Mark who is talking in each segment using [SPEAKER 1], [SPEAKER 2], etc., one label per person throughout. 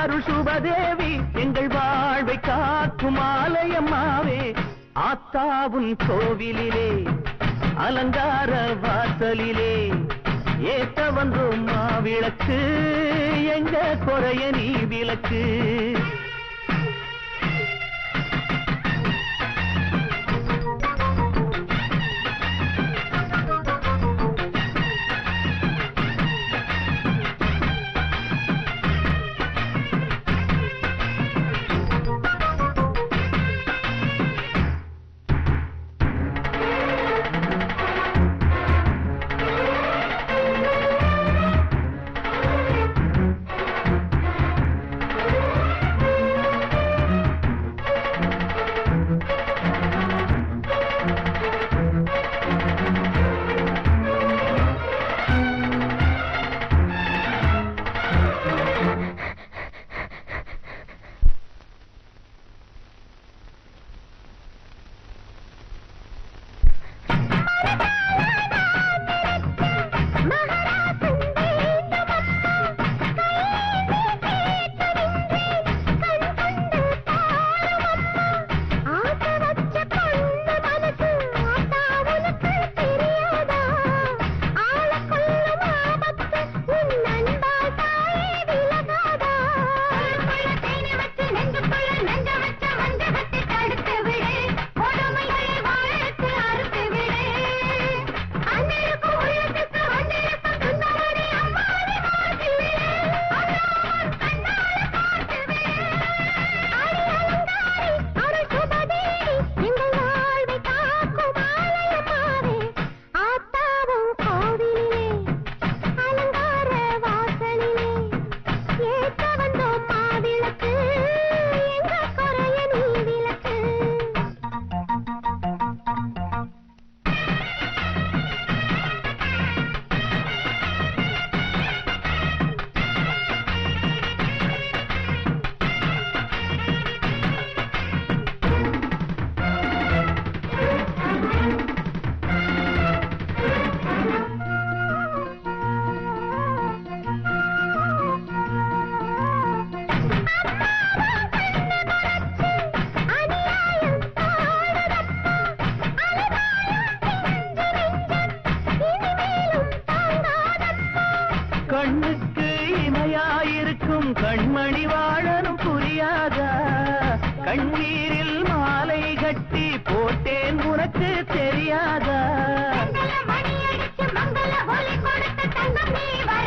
[SPEAKER 1] அருள் சுபதேவி எங்கள் வாழ்வை காக்கும் ஆலயம்மாவே ஆத்தாவும் கோவிலிலே அலங்கார வாசலிலே ஏத்த வந்தோம் மாவிளக்கு எங்க குறைய நீ விளக்கு. கண்ணுக்கு இமையாயிருக்கும் கண்மணி வாழனும் புரியாதா? கண்ணீரில் மாலை கட்டி போட்டேன் உனக்கு தெரியாதா?
[SPEAKER 2] மணி அடிச்சு மங்கள ஒலி கொடுத்த தங்கம் நீ வர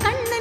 [SPEAKER 3] கண்